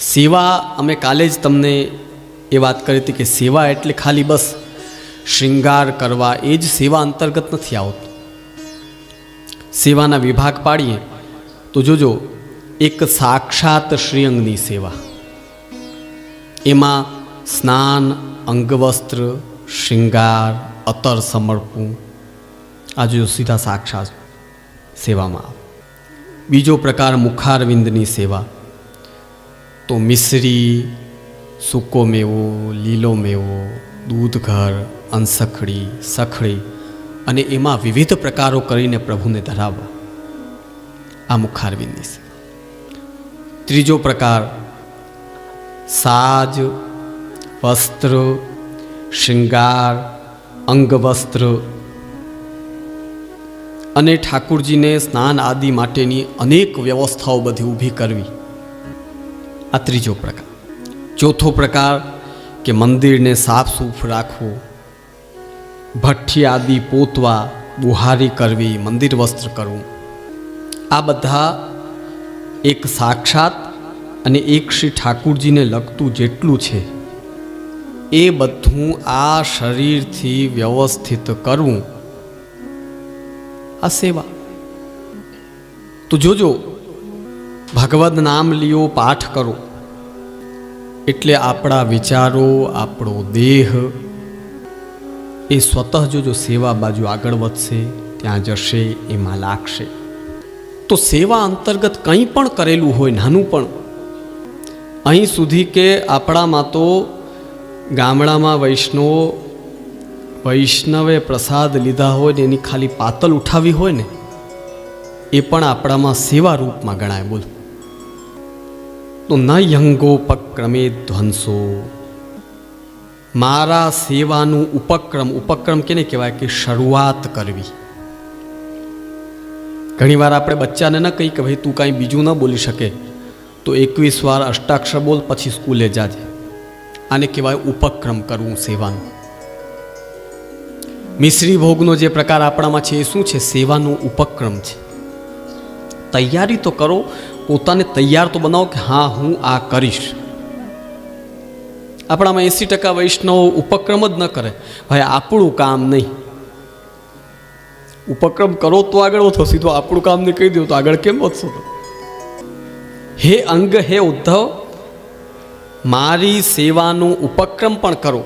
સેવા, અમે કાલે જ તમને એ વાત કરી હતી કે સેવા એટલે ખાલી બસ શૃંગાર કરવા, એ જ સેવા અંતર્ગત નથી આવતું. સેવાના વિભાગ પાડીએ તો જોજો, એક સાક્ષાત શ્રીઅંગની સેવા. એમાં સ્નાન, અંગવસ્ત્ર, શૃંગાર, અતર સમર્પવું આ જો સીધા સાક્ષાત સેવામાં આવે. બીજો પ્રકાર મુખારવિંદની સેવા. તો મિશ્રી, સૂકો મેવો, લીલો મેવો દૂધ ઘર અંસખડી સખડી અને એમાં વિવિધ પ્રકારો કરીને પ્રભુને ધરાવવા આ મુખારવિંદની સેવા. ત્રીજો પ્રકાર, સાજ, વસ્ત્ર, શૃંગાર, અંગવસ્ત્ર અને ઠાકુરજીને સ્નાન આદિ માટેની અનેક વ્યવસ્થાઓ બધી ઊભી કરવી. આ ત્રીજો પ્રકાર. ચોથો પ્રકાર કે મંદિરને સાફ સૂફ રાખવું, ભઠ્ઠી આદિ પોતવા, બુહારી કરવી, મંદિર વસ્ત્ર કરવું. આ બધા એક સાક્ષાત અને એક શ્રી ઠાકુરજીને લગતું જેટલું છે, એ બધું આ શરીરથી વ્યવસ્થિત કરવું. આ સેવા. તો જોજો ભગવદ નામ લ્યો, પાઠ કરો. એટલે આપણા વિચારો, આપણો દેહ એ સ્વતઃ જો જો સેવા બાજુ આગળ વધશે, ત્યાં જશે, એમાં લાગશે. તો સેવા અંતર્ગત કંઈ પણ કરેલું હોય, નાનું પણ, અહીં સુધી કે આપણામાં તો ગામડામાં વૈષ્ણવો વૈષ્ણવે પ્રસાદ લીધા હોય ને એની ખાલી પાતલ ઉઠાવી હોય ને, એ પણ આપણામાં સેવા રૂપમાં ગણાય બોલ. તો ન યંગોપક્રમે ધ્વંસો. મારા સેવાનું ઉપક્રમ ઉપક્રમ કેને કહેવાય કે શરૂઆત કરવી. ઘણીવાર આપણે બચ્ચાને ન કહી કે, ભાઈ તું કાંઈ બીજું ન બોલી શકે. તો એકવીસ વાર અષ્ટાક્ષર બોલ, પછી સ્કૂલે જાજે. આને કહેવાય ઉપક્રમ કરવું સેવાનું. મિશ્રી ભોગનો જે પ્રકાર આપણામાં છે એ શું છે? સેવાનો ઉપક્રમ છે. તૈયારી તો કરો પોતાને તૈયાર તો બનાવો કે હા, હું આ કરીશ. આપણામાં એંસી ટકા વૈષ્ણવ ઉપક્રમ જ ન કરે. ભાઈ, આપણું કામ નહીં. ઉપક્રમ કરો તો આગળ વધો, સીધો આપણું કામ ને કહી દો તો આગળ કેમ વધશો હે અંગ, હે ઉદ્ધવ, મારી સેવાનો ઉપક્રમ પણ કરો.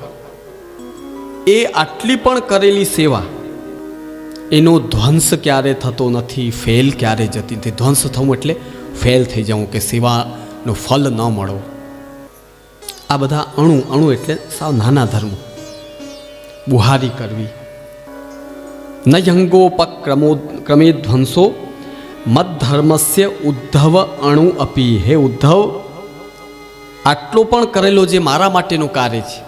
એ આટલી પણ કરેલી સેવા, એનો ધ્વંસ ક્યારે થતો નથી, ફેલ ક્યારે જતી નથી? ધ્વંસ થવું એટલે ફેલ થઈ જવું કે સેવાનો ફલ ન મળો. આ બધા અણુ અણુ એટલે સાવ નાના ધર્મ. બુહારી કરવી. ન યંગોપક્રમો ક્રમે ધ્વંસો મતધર્મસ્ય ઉદ્ધવ અણુ અપી. હે ઉદ્ધવ, આટલો પણ કરેલો જે મારા માટેનું કાર્ય છે,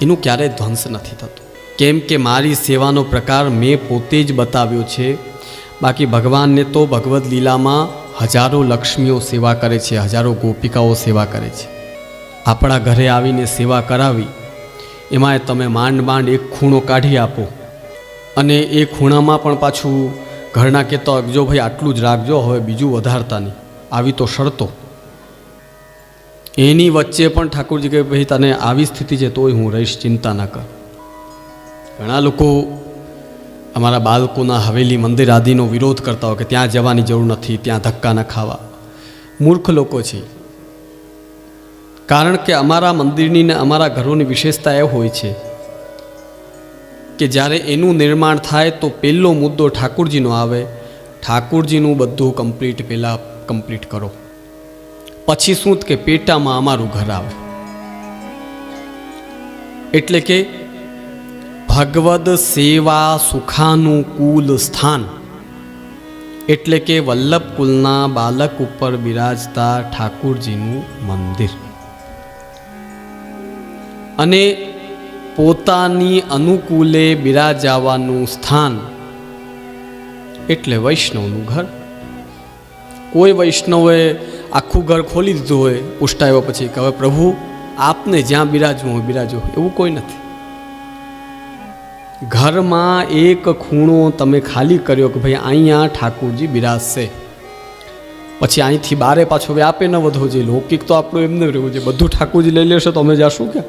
એનું ક્યારેય ધ્વંસ નથી થતું. કેમ કે મારી સેવાનો પ્રકાર મેં પોતે જ બતાવ્યો છે બાકી ભગવાનને તો ભગવદ્ લીલામાં હજારો લક્ષ્મીઓ સેવા કરે છે, હજારો ગોપિકાઓ સેવા કરે છે. આપણા ઘરે આવીને સેવા કરાવી એમાં તમે માંડ માંડ એક ખૂણો કાઢી આપો. અને એ ખૂણામાં પણ પાછું ઘરના કહેતા જો ભાઈ આટલું જ રાખજો, હવે બીજું વધારતા નહીં. આવી તો શરતો. એની વચ્ચે પણ ઠાકોરજી કે ભાઈ તને આવી સ્થિતિ છે તોય હું રહીશ, ચિંતા ના કર. ઘણા લોકો અમારા બાળકોના હવેલી મંદિર આદિનો વિરોધ કરતા હોય કે ત્યાં જવાની જરૂર નથી, ત્યાં ધક્કા ન ખાવા. મૂર્ખ લોકો છે. કારણ કે અમારા મંદિરની ને અમારા ઘરોની વિશેષતા એ હોય છે કે જ્યારે એનું નિર્માણ થાય તો પહેલો મુદ્દો ઠાકુરજીનો આવે. ઠાકુરજીનું બધું કમ્પ્લીટ પહેલાં કમ્પ્લીટ કરો. પછી શું કે પેટામાં અમારું ઘર આવે. એટલે કે ભગવદ સેવા સુખાનું કુલ સ્થાન. એટલે કે વલ્લભ કુલના બાલક ઉપર બિરાજતા ઠાકુરજીનું મંદિર. અને પોતાની અનુકૂલે બિરાજાવાનું સ્થાન એટલે વૈષ્ણવનું ઘર. કોઈ વૈષ્ણવે આખું ઘર ખોલી દીધું હોય પુષ્ટાવ્યા પછી કે હવે પ્રભુ, આપને જ્યાં બિરાજવું હોય બિરાજો એવું કોઈ નથી. ઘરમાં એક ખૂણો તમે ખાલી કર્યો કે ભાઈ અહીંયા ઠાકુરજી બિરાજશે. પછી અહીંથી બારે પાછો વ્યાપે ન વધો જે લૌકિક તો આપણું એમને રહેવું છે બધું ઠાકોરજી લઈ લેશે તો અમે જાશું કે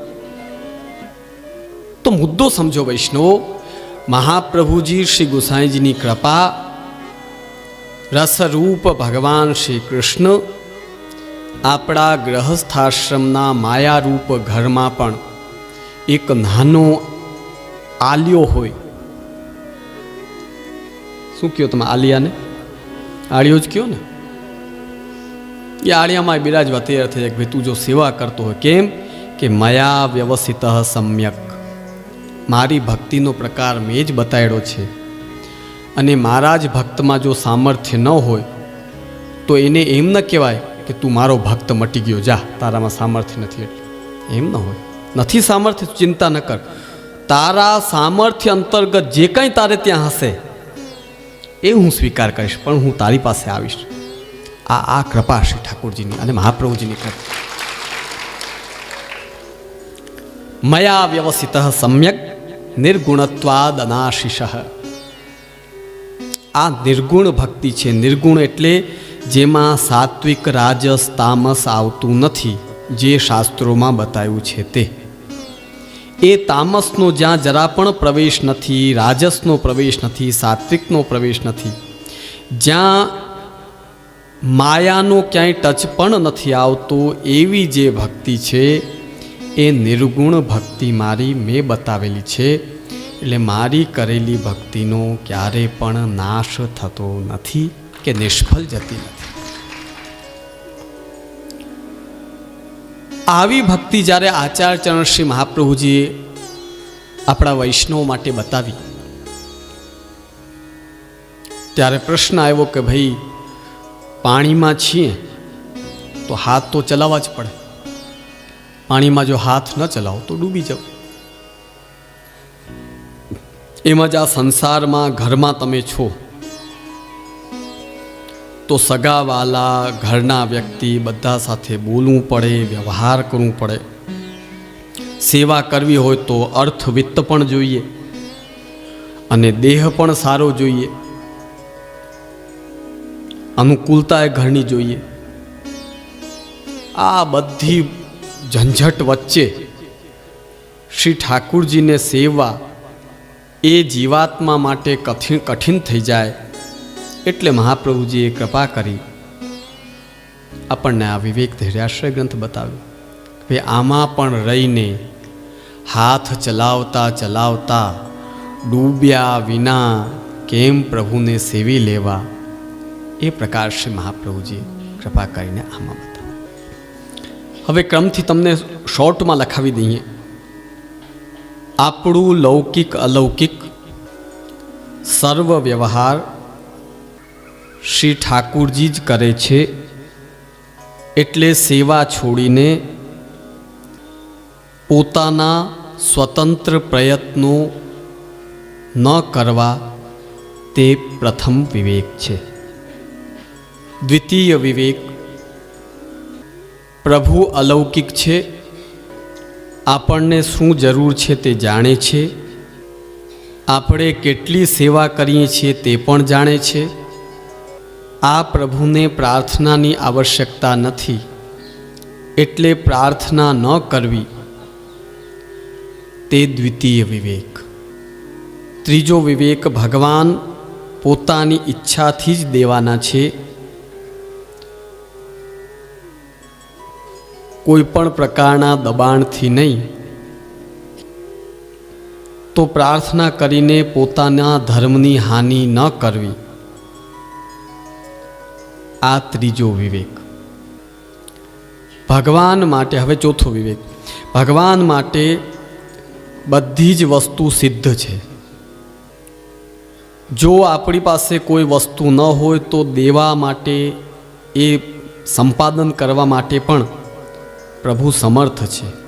તો મુદ્દો સમજો વૈષ્ણવો. મહાપ્રભુજી શ્રી ગુસાઈજીની કૃપા, રસરૂપ ભગવાન શ્રી કૃષ્ણ, આપણા ગ્રહસ્થાશ્રમના માયારૂપ ઘરમાં પણ એક નાનો આલિયો હોય. શું કહો તમે આલિયાને? આળિયો જ કયો ને? એ આળિયામાં બિરાજવા તૈયાર થઈ જાય કે ભાઈ તું જો સેવા કરતો હોય, કેમ? કે મયા વ્યવસ્થિત સમ્યક. મારી ભક્તિનો પ્રકાર મેં જ બતાવ્યો છે. અને મારા જ ભક્તમાં જો સામર્થ્ય ન હોય, તો એને એમ ન કહેવાય કે તું મારો ભક્ત મટી ગયો. જા, તારામાં સામર્થ્ય નથી એટલે. એમ ન હોય. નથી સામર્થ્ય ચિંતા ન કર. તારા સામર્થ્ય અંતર્ગત જે કંઈ તારે ત્યાં હશે, એ હું સ્વીકાર કરીશ, પણ હું તારી પાસે આવીશ. આ આ કૃપા શ્રી ઠાકોરજીની અને મહાપ્રભુજીની કૃપા. મયા વ્યવસ્થિત સમ્યક નિર્ગુણત્વાદ અનાશિષ. આ નિર્ગુણ ભક્તિ છે, નિર્ગુણ એટલે જેમાં સાત્વિક રાજસ તામસ આવતું નથી, જે શાસ્ત્રોમાં બતાવ્યું છે તે. એ તામસનો જ્યાં જરા પણ પ્રવેશ નથી, રાજસનો પ્રવેશ નથી, સાત્વિકનો પ્રવેશ નથી, જ્યાં માયાનો ક્યાંય ટચ પણ નથી આવતો, એવી જે ભક્તિ છે, એ નિર્ગુણ ભક્તિ મારી મેં બતાવેલી છે, એટલે મારી કરેલી ભક્તિનો ક્યારે પણ નાશ થતો નથી કે નિષ્ફળ જતી નથી. આવી ભક્તિ જ્યારે આચાર્યચરણ શ્રી મહાપ્રભુજીએ આપણા વૈષ્ણવ માટે બતાવી, ત્યારે પ્રશ્ન આવ્યો કે ભાઈ, પાણીમાં છીએ તો હાથ તો ચલાવવા જ પડે. પાણીમાં જો હાથ ન ચલાવો તો ડૂબી જાઓ. એમ જ આ સંસારમાં, ઘરમાં તમે છો. તો સગાવાલા, ઘરના વ્યક્તિ બધા સાથે બોલવું પડે, વ્યવહાર કરવું પડે. સેવા કરવી હોય તો અર્થ વિત્ત પણ જોઈએ અને દેહ પણ સારો જોઈએ. અનુકૂળતા એ ઘરની જોઈએ. આ બધી ઝંઝટ વચ્ચે શ્રી ઠાકુરજીને સેવા એ જીવાત્મા માટે કઠિન કઠિન થઈ જાય. એટલે મહાપ્રભુજીએ કૃપા કરી આપણને આ વિવેક ધૈર્યાશ્રય ગ્રંથ બતાવ્યો કે આમાં પણ રહીને હાથ ચલાવતા ચલાવતા ડૂબ્યા વિના કેમ પ્રભુને સેવી લેવા? એ પ્રકાર શ્રી મહાપ્રભુજીએ કૃપા કરીને આમાં બતાવ્યું. હવે ક્રમથી તમને શોર્ટમાં લખાવી દઈએ. આપણું લૌકિક અલૌકિક સર્વ વ્યવહાર શ્રી ઠાકુરજી જ કરે છે. એટલે સેવા છોડીને પોતાના સ્વતંત્ર પ્રયત્નો ન કરવા તે પ્રથમ વિવેક છે. દ્વિતીય વિવેક, પ્રભુ અલૌકિક છે. આપણને શું જરૂર છે તે જાણે છે. આપણે કેટલી સેવા કરીએ છીએ તે પણ જાણે છે. આ પ્રભુને પ્રાર્થનાની આવશ્યકતા નથી, એટલે પ્રાર્થના ન કરવી, તે દ્વિતીય વિવેક. ત્રીજો વિવેક ભગવાન પોતાની ઈચ્છાથી જ દેવાના છે. કોઈ પણ પ્રકારના દબાણથી નહીં. તો પ્રાર્થના કરીને પોતાના ધર્મની હાનિ ન કરવી. આ ત્રીજો વિવેક. ભગવાન માટે, હવે ચોથો વિવેક. ભગવાન માટે બધી જ વસ્તુ સિદ્ધ છે. જો આપણી પાસે કોઈ વસ્તુ ન હોય તો દેવા માટે, એ સંપાદન કરવા માટે પણ પ્રભુ સમર્થ છે.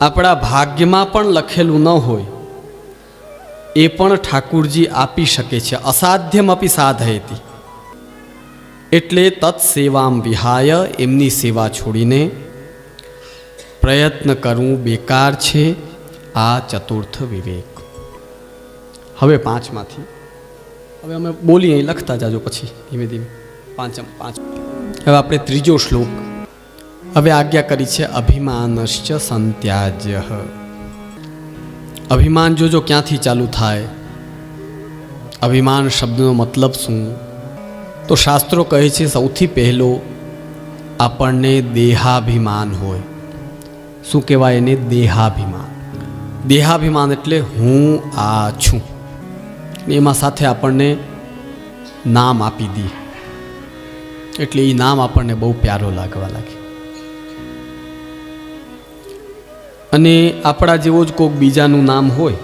આપણા ભાગ્યમાં પણ લખેલું ન હોય એ પણ ઠાકુરજી આપી શકે છે. અસાધ્યમ અપી સાધયતી. એટલે તત્સેવામ વિહાય, એમની સેવા છોડીને પ્રયત્ન કરવું બેકાર છે, આ ચતુર્થ વિવેક. હવે પાંચમાંથી. હવે અમે બોલીએ લખતા જાજો પછી, ધીમે ધીમે. પાંચમ પાંચ. હવે આપણે ત્રીજો શ્લોક. હવે આજ્ઞા કરી છે, અભિમાનશ્ચ સંત્યાજ્ય. અભિમાન જોજો ક્યાંથી ચાલુ થાય? અભિમાન શબ્દનો મતલબ શું? તો શાસ્ત્રો કહે છે, સૌથી પહેલો આપણને દેહાભિમાન હોય. શું કહેવાય એને? દેહાભિમાન. દેહાભિમાન એટલે હું આ છું. એમાં સાથે આપણને નામ આપી દઈએ એટલે એ નામ આપણને બહુ પ્યારો લાગવા લાગે. અને આપણા જેવો જ કોઈક બીજાનું નામ હોય,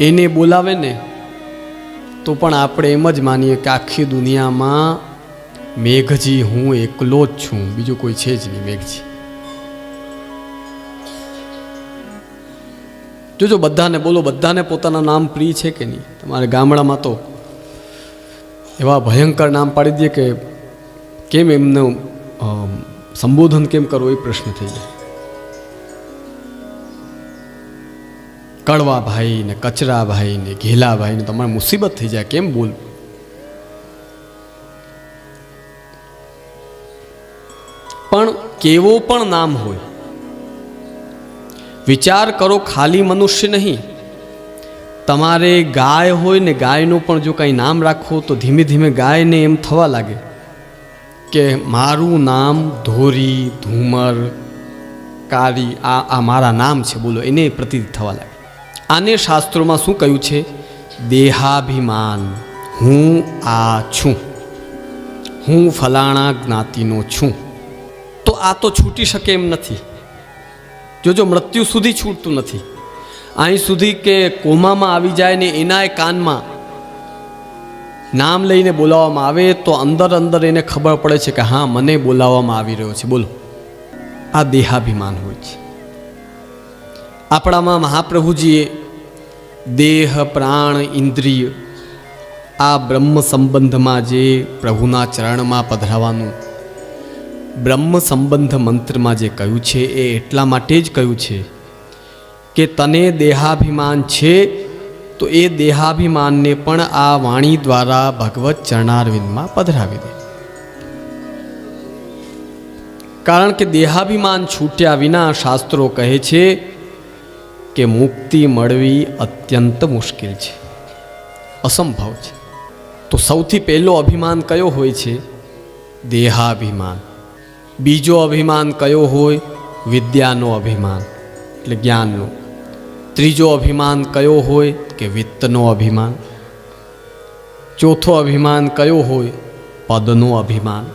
એને બોલાવે ને, તો પણ આપણે એમ જ માનીએ કે આખી દુનિયામાં મેઘજી હું એકલો જ છું, બીજું કોઈ છે જ નહીં મેઘજી. જોજો, બધાને બોલો, બધાને પોતાના નામ પ્રિય છે કે નહીં? તમારે ગામડામાં તો એવા ભયંકર નામ પાડી દે કે કેમ એમનું સંબોધન કેમ કરવું એ પ્રશ્ન થઈ જાય. કડવા ભાઈ ને કચરા ભાઈ ને ઘેલા ભાઈ ને તમારે મુસીબત થઈ જાય. કેમ બોલ? પણ કેવો પણ નામ હોય. વિચાર કરો ખાલી મનુષ્ય નહીં. તમારે ગાય હોય ને ગાયનું પણ જો કંઈ નામ રાખો તો ધીમે ધીમે ગાયને એમ થવા લાગે કે મારું નામ ધોરી, ધૂમર કારી આ આ મારા નામ છે બોલો, એને પ્રતીત થવા લાગે. આને શાસ્ત્રોમાં શું કહ્યું છે? દેહાભિમાન, હું આ છું. હું ફલાણા જ્ઞાતિનો છું. તો આ તો છૂટી શકે એમ નથી. જોજો, મૃત્યુ સુધી છૂટતું નથી. અહીં સુધી કે કોમામાં આવી જાય ને એનાય કાનમાં નામ લઈને બોલાવવામાં આવે તો અંદર અંદર એને ખબર પડે છે કે હા, મને બોલાવવામાં આવી રહ્યો છે. બોલો. આ દેહાભિમાન હોય છે. આપણામાં મહાપ્રભુજીએ દેહ, પ્રાણ, ઇન્દ્રિય આ બ્રહ્મ સંબંધમાં જે પ્રભુના ચરણમાં પધરાવાનું, બ્રહ્મ સંબંધ મંત્રમાં જે કહ્યું છે એ એટલા માટે જ કહ્યું છે કે તને દેહાભિમાન છે તો એ દેહાભિમાનને પણ આ વાણી દ્વારા ભગવત ચરણારવિંદમાં પધરાવી દે. કારણ કે દેહાભિમાન છૂટ્યા વિના શાસ્ત્રો કહે છે કે મુક્તિ મળવી અત્યંત મુશ્કેલ છે. અસંભવ છે. તો સૌથી પહેલો અભિમાન કયો હોય છે? દેહાભિમાન. બીજો અભિમાન કયો હોય? વિદ્યાનો અભિમાન, એટલે જ્ઞાનનો. ત્રીજો અભિમાન કયો હોય? કે વિત્તનો અભિમાન. ચોથો અભિમાન કયો હોય? પદનો અભિમાન.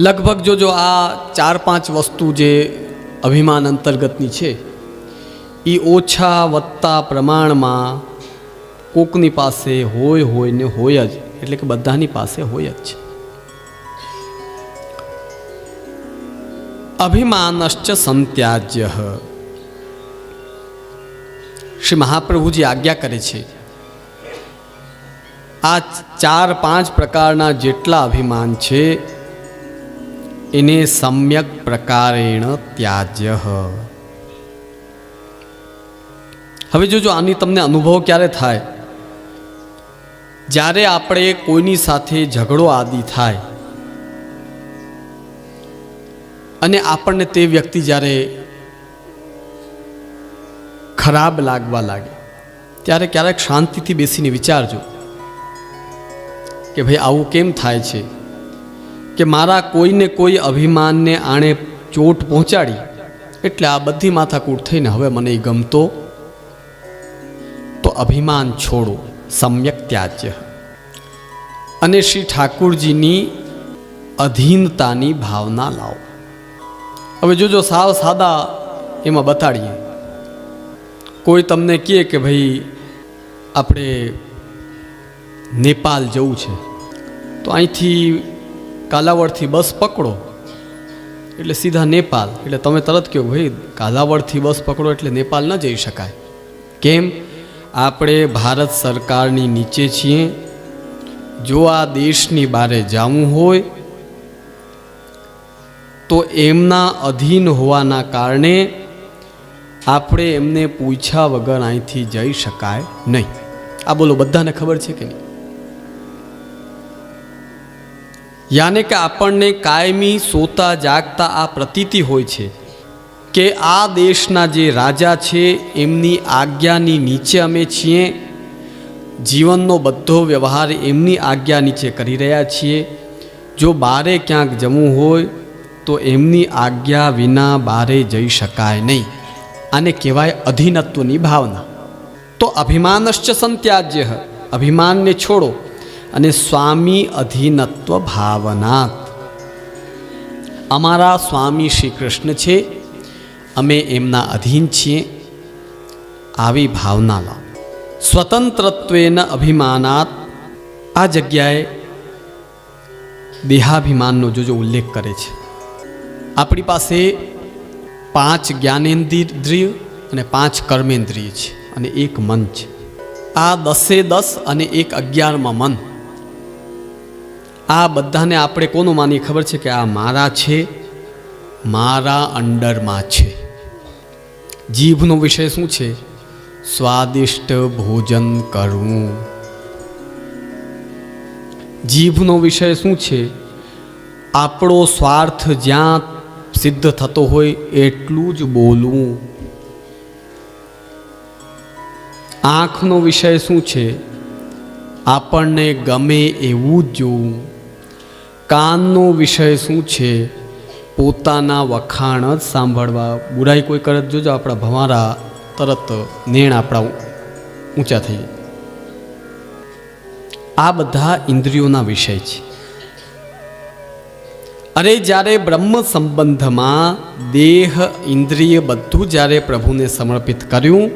લગભગ જો જો આ ચાર પાંચ વસ્તુ જે અભિમાન અંતર્ગતની છે. એ ઓછા વત્તા પ્રમાણમાં કોકની પાસે હોય હોય ને હોય જ, એટલે કે બધાની પાસે હોય જ છે. અભિમાનશ્ચ સંત્યાજ્ય. શ્રી મહાપ્રભુજી આજ્ઞા કરે છે. આ ચાર પાંચ પ્રકારના જેટલા અભિમાન છે એને સમ્યક પ્રકારેણ ત્યાજ્ય હવે જોજો, આની તમને અનુભવ ક્યારે થાય? જ્યારે આપણે કોઈની સાથે ઝઘડો આદિ થાય અને આપણને તે વ્યક્તિ જ્યારે ખરાબ લાગવા લાગે, ત્યારે ક્યારેક શાંતિથી બેસીને વિચારજો કે ભાઈ, આવું કેમ થાય છે? કે મારા કોઈને કોઈ અભિમાનને આણે ચોટ પહોંચાડી. એટલે આ બધી માથાકૂટ થઈને હવે મને એ ગમતો. તો અભિમાન છોડો, સમ્યક ત્યાજ્ય. અને શ્રી ઠાકુરજીની અધીનતાની ભાવના લાવો. હવે જોજો સાવ સાદા એમાં બતાડીએ. કોઈ તમને કહે કે ભાઈ આપણે નેપાલ જવું છે, તો અહીંથી કાલાવડથી બસ પકડો. એટલે સીધા નેપાલ. એટલે તમે તરત કહો, ભાઈ, કાલાવડથી બસ પકડો એટલે નેપાલ ન જઈ શકાય. કેમ? આપણે ભારત સરકારની નીચે છીએ. જો આ દેશની બારે જવું હોય, તો એમના અધીન હોવાના કારણે આપણે એમને પૂછ્યા વગર અહીંથી જઈ શકાય નહીં. આ બોલો, બધાને ખબર છે કે નહીં? યાને કે આપણને કાયમી સોતા જાગતા આ પ્રતીતિ હોય છે કે આ દેશના જે રાજા છે એમની આજ્ઞાની નીચે અમે છીએ, જીવનનો બધો વ્યવહાર એમની આજ્ઞા નીચે કરી રહ્યા છીએ. જો બારે ક્યાંક જવું હોય, તો એમની આજ્ઞા વિના બારે જઈ શકાય નહીં. આને કહેવાય અધીનત્વની ભાવના. તો અભિમાનશ્ચ સંત્યાજ્ય, અભિમાનને છોડો. અને સ્વામી અધીનત્વ ભાવનાત. અમારા સ્વામી શ્રી કૃષ્ણ છે, અમે એમના અધીન છીએ. આવી ભાવના લાવ. સ્વતંત્રત્વેન અભિમાનાત. આ જગ્યાએ દેહાભિમાનનો જોજો ઉલ્લેખ કરે છે. આપણી પાસે પાંચ જ્ઞાનેન્દ્રિય અને પાંચ કર્મેન્દ્રિય છે અને એક મન છે. આ દસે દસ અને એક અગિયારમાં મન. આ બધાને આપણે કોનું માની ખબર છે કે આ મારા છે, મારા અંડરમાં છે. જીભનો વિષય શું છે? સ્વાદિષ્ટ ભોજન કરવું જીભનો વિષય શું છે? આપણો સ્વાર્થ જ્યાં સિદ્ધ થતો હોય એટલું જ બોલવું. આંખનો વિષય શું છે? આપણને ગમે એવું જ જોવું. કાનનો વિષય શું છે? પોતાના વખાણ જ સાંભળવા. બુરાઈ કોઈ કરે જોજો, આપણા ભવારા તરત નેણ આપણા ઊંચા થઈ આ બધા ઇન્દ્રિયોના વિષય છે. અરે જ્યારે બ્રહ્મ સંબંધમાં દેહ, ઇન્દ્રિય બધું જ્યારે પ્રભુને સમર્પિત કર્યું,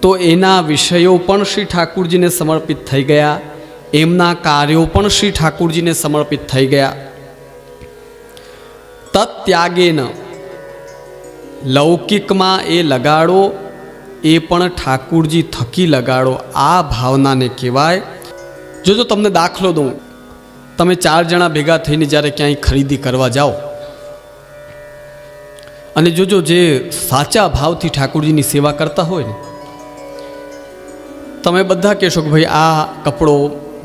તો એના વિષયો પણ શ્રી ઠાકુરજીને સમર્પિત થઈ ગયા. એમના કાર્યો પણ શ્રી ઠાકુરજીને સમર્પિત થઈ ગયા. તત્યાગેન લૌકિકમાં એ લગાડો, એ પણ ઠાકુરજી થકી લગાડો, આ ભાવનાને કહેવાય. જો જો, તમને દાખલો દઉં. તમે ચાર જણા ભેગા થઈને જ્યારે ક્યાંય ખરીદી કરવા જાઓ, અને જોજો જે સાચા ભાવથી ઠાકુરજીની સેવા કરતા હોય ને, તમે બધા કહેશો કે ભાઈ, આ કપડો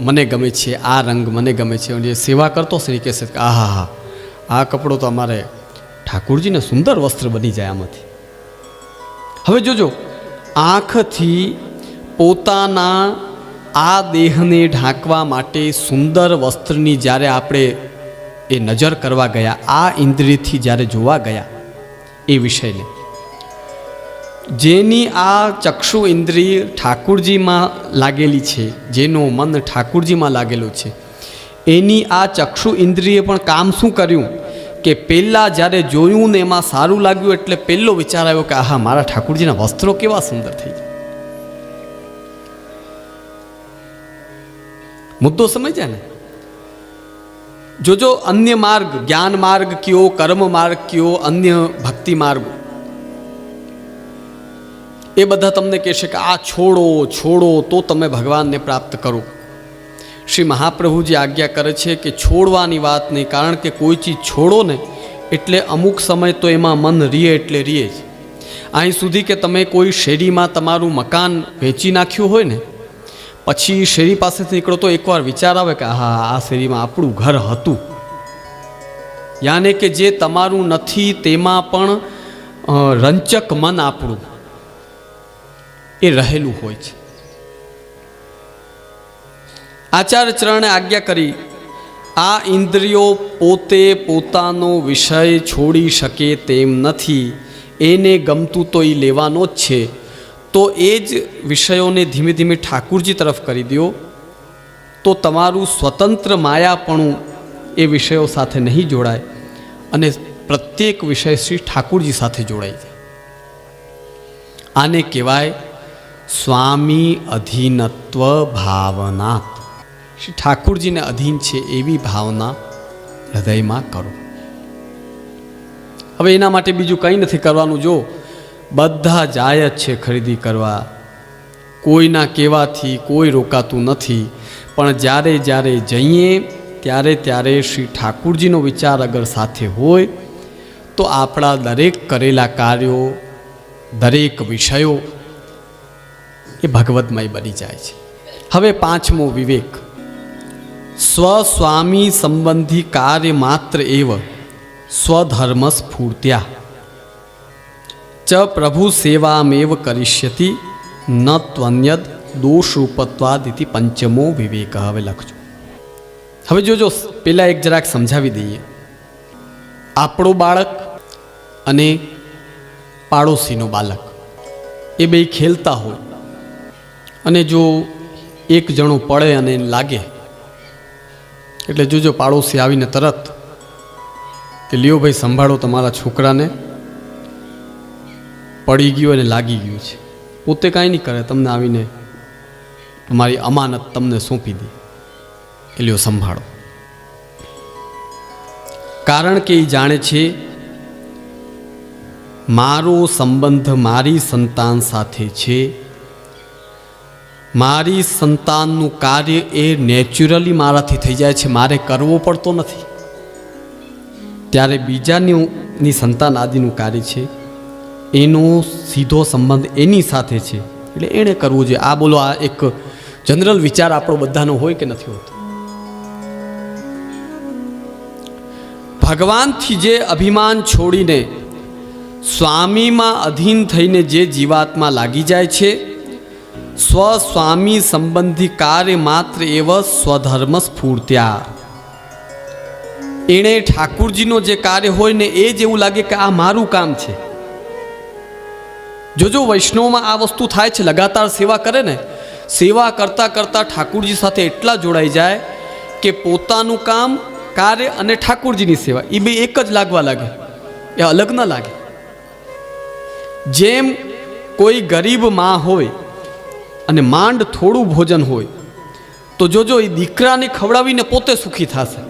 મને ગમે છે, આ રંગ મને ગમે છે. જે સેવા કરતો શ્રી કહેશે કે આ હા હા. આ કપડો તો અમારે ઠાકુરજીને સુંદર વસ્ત્ર બની જાય આમાંથી. હવે જોજો, આંખથી પોતાના આ દેહને ઢાંકવા માટે સુંદર વસ્ત્રની જ્યારે આપણે એ નજર કરવા ગયા, આ ઇન્દ્રિયથી જ્યારે જોવા ગયા એ વિષયને. જેની આ ચક્ષુ ઇન્દ્રિય ઠાકુરજીમાં લાગેલી છે, જેનું મન ઠાકુરજીમાં લાગેલું છે. એની આ ચક્ષુ ઇન્દ્રિયે પણ કામ શું કર્યું? કે પહેલાં જ્યારે જોયું ને એમાં સારું લાગ્યું એટલે પહેલો વિચાર આવ્યો કે આહા, મારા ઠાકુરજીના વસ્ત્રો કેવા સુંદર થઈ મુદ્દો સમજ્યા ને? જોજો, અન્ય માર્ગ, જ્ઞાન માર્ગ કયો, કર્મ માર્ગ કયો, અન્ય ભક્તિ માર્ગ. એ બધા તમને કહેશે કે આ છોડો છોડો તો તમે ભગવાનને પ્રાપ્ત કરો. શ્રી મહાપ્રભુજી આજ્ઞા કરે છે કે છોડવાની વાત નહીં, કારણ કે કોઈ ચીજ છોડો ને એટલે અમુક સમય તો એમાં મન રીએ એટલે રીએ જ. અહીં સુધી કે તમે કોઈ શેરીમાં તમારું મકાન વેચી નાખ્યું હોય ને, પછી શેરી પાસેથી નીકળો તો એકવાર વિચાર આવે કે હા આ શેરીમાં આપણું ઘર હતું. યાને કે જે તમારું નથી, તેમાં પણ રંચક મન આપણું. એ રહેલું હોય છે. આચાર્ય ચરણે આજ્ઞા કરી, આ ઇન્દ્રિયો પોતે પોતાનો વિષય છોડી શકે તેમ નથી, એને ગમતું તો એ લેવાનો જ છે. તો એ જ વિષયોને ધીમે ધીમે ઠાકુરજી તરફ કરી દો તો તમારું સ્વતંત્ર માયાપણું એ વિષયો સાથે નહીં જોડાય અને પ્રત્યેક વિષય શ્રી ઠાકુરજી સાથે જોડાઈ જાય. આને કહેવાય સ્વામી અધીનત્વ ભાવના શ્રી ઠાકુરજીને અધીન છે એવી ભાવના હૃદયમાં કરો. હવે એના માટે બીજું કંઈ નથી કરવાનું. જો બધા જાય જ છે ખરીદી કરવા. કોઈના કહેવાથી કોઈ રોકાતું નથી. પણ જ્યારે જ્યારે જઈએ, ત્યારે ત્યારે શ્રી ઠાકુરજીનો વિચાર અગર સાથે હોય, તો આપણા દરેક કરેલા કાર્યો, દરેક વિષયો એ ભગવતમય બની જાય છે. હવે પાંચમો વિવેક. સ્વસ્વામી સંબંધી કાર્ય માત્ર એવ સ્વધર્મ સ્ફૂર્ત્યા. ચ પ્રભુ સેવામેવ કરિષ્યતિ, ન ત્વન્યદ દોષરૂપત્વાદિતિ પંચમો વિવેક. હવે લખજો. હવે જોજો પહેલાં એક જરાક સમજાવી દઈએ. આપણું બાળક અને પાડોશીનું બાળક, એ બે ખેલતા હોય. અને જો એક જણો પડે અને લાગે, એટલે જોજો પાડોશી આવીને તરત કે, લ્યો ભાઈ, સંભાળો તમારા છોકરાને. પડી ગયો અને લાગી ગયું છે. પોતે કાંઈ નહીં કરે, તમને આવીને તમારી અમાનત તમને સોંપી દે. એ લ્યો, સંભાળો. કારણ કે એ જાણે છે, મારો સંબંધ મારી સંતાન સાથે છે મારી સંતાનનું કાર્ય એ નેચરલી મારાથી થઈ જાય છે, મારે કરવો પડતો નથી. ત્યારે બીજાની સંતાન આદિનું કાર્ય છે, એનો સીધો સંબંધ એની સાથે છે, એટલે એણે કરવું જોઈએ. આ બોલો, આ એક જનરલ વિચાર આપણો બધાનો હોય કે નથી હોતો? ભગવાનથી જે અભિમાન છોડીને સ્વામીમાં અધીન થઈને જે જીવાત્મા લાગી જાય છે સ્વસ્વામી સંબંધી કાર્ય માત્ર એવ સ્વધર્મ સ્ફૂર્ત્યા. એણે ઠાકુરજીનો જે કાર્ય હોય ને એ જ એવું લાગે કે આ મારું કામ છે. જોજો વૈષ્ણવમાં આ વસ્તુ થાય છે, લગાતાર સેવા કરે ને, સેવા કરતાં કરતાં ઠાકુરજી સાથે એટલા જોડાઈ જાય કે પોતાનું કામ, કાર્ય અને ઠાકુરજીની સેવા એ બે એક જ લાગવા લાગે. એ અલગ ન લાગે. જેમ કોઈ ગરીબમાં હોય અને માંડ થોડું ભોજન હોય, તો જોજો એ દીકરાને ખવડાવીને પોતે સુખી થશે.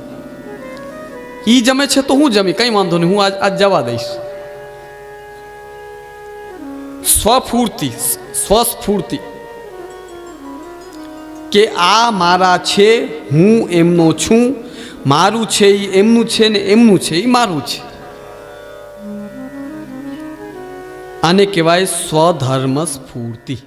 એ જમે છે તો હું જમી, કંઈ વાંધો નહીં, હું આજ આજ જવા દઈશ. સ્વફૂર્તિ, સ્વસ્ફૂર્તિ. કે આ મારા છે, હું એમનો છું, મારું છે એ એમનું છે ને એમનું છે એ મારું છે. આને કહેવાય સ્વધર્મ સ્ફૂર્તિ.